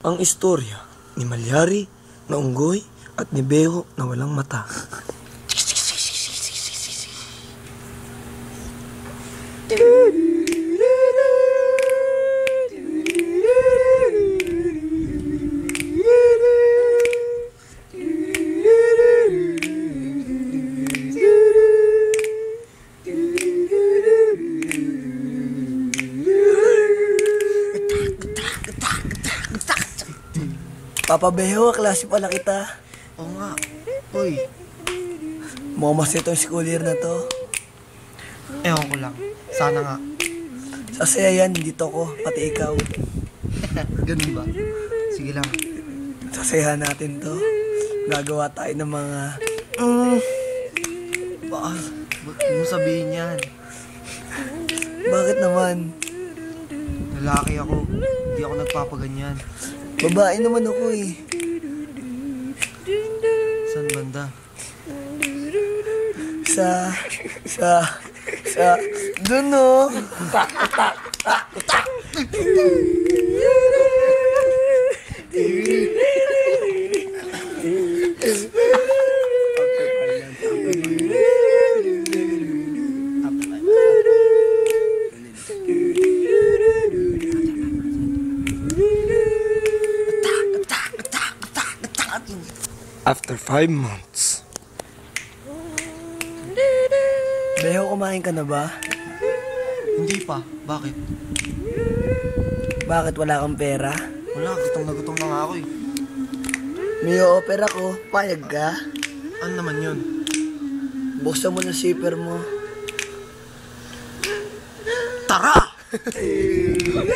Ang istorya ni Malyari na unggoy at ni Beho na walang mata. Papa Beho, klase pala kita. Oo nga. Uy, Mukhang itong school year na to. ewan ko lang. Sana nga. Sasaya yan, dito ko, pati ikaw. Ganun ba? Sige lang. Sasayahan natin to. Gagawa tayo ng mga... Mm, Ba, ba't mo sabihin yan? bakit naman? Lalaki ako. Hindi ako nagpapaganyan. Babae naman ako eh. San banda? Sa... Sa... Sa... Dun oh. After five months. Beho, kumain ka na ba? Hindi pa. Bakit? Bakit wala kang pera? Wala, gutom na gutom na nga ako eh. May opera ko, payag ka? Ano naman yun? Buksan mo ng zipper mo. Tara!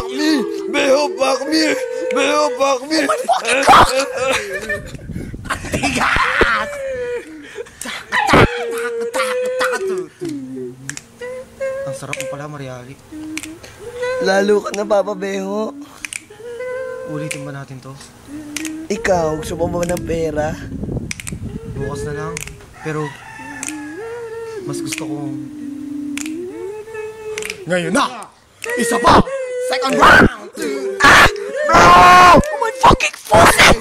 Fuck me! Beho, fuck me! Beho, fuck me! Ang sarap mo pala, Mariali. Lalo ka na, Papa Beho. Ulitin ba natin to? Ikaw, gusto mo ba ng pera? Bukas na lang. Pero, mas gusto kong... Ngayon na! Isa pa! Second round! Oh my fucking faucet!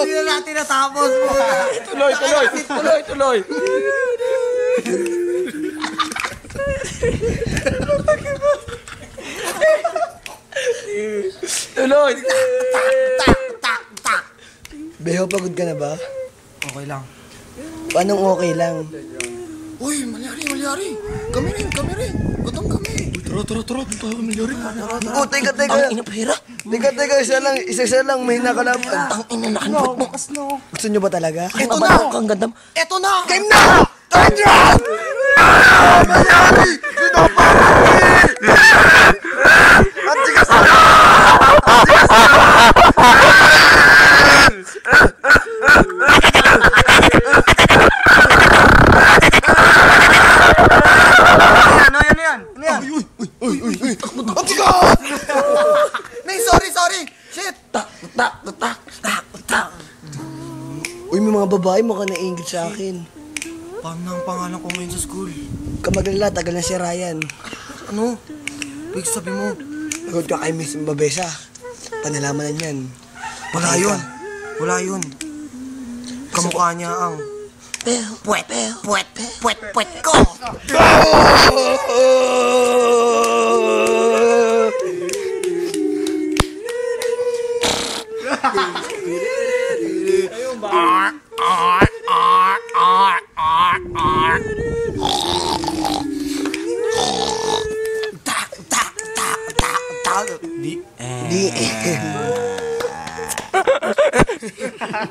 Hindi na natin natapos mo! Tuloy, tuloy, tuloy, tuloy. tuloy. Beho, pagod ka na ba? Okay lang. Paano okay lang? Uy, malyari, malyari! Kami rin, kami rin! Tara, tara, tara! Tayo kami malyari! Oh, teka, teka. Ang ina pera. Teka, teka, isa lang, isa isa lang, may nakalaban. Ang ina nakanpot mo. Gusto nyo ba talaga? Ito na! Ang ganda. Eto na! Game na! Tandra! Ano yan, ano yan? Ano yan? Uy, uy, uy, uy, uy! Ang tigas! Nay, sorry, sorry! Shit! Tak, tak, tak, tak, tak. Uy, may mga babae mo ka naingit sa akin. Paano na ang pangalan ko ngayon sa school? Kamagalala, tagal na si Ryan. Ano? Wait, sabi mo. Nagod ka kay Miss Mbabesa. Panalaman na yan. Wala ka. yun. Wala yun. Kamukha niya ang... Puwet, puwet, puwet, puwet ko! The end. The end.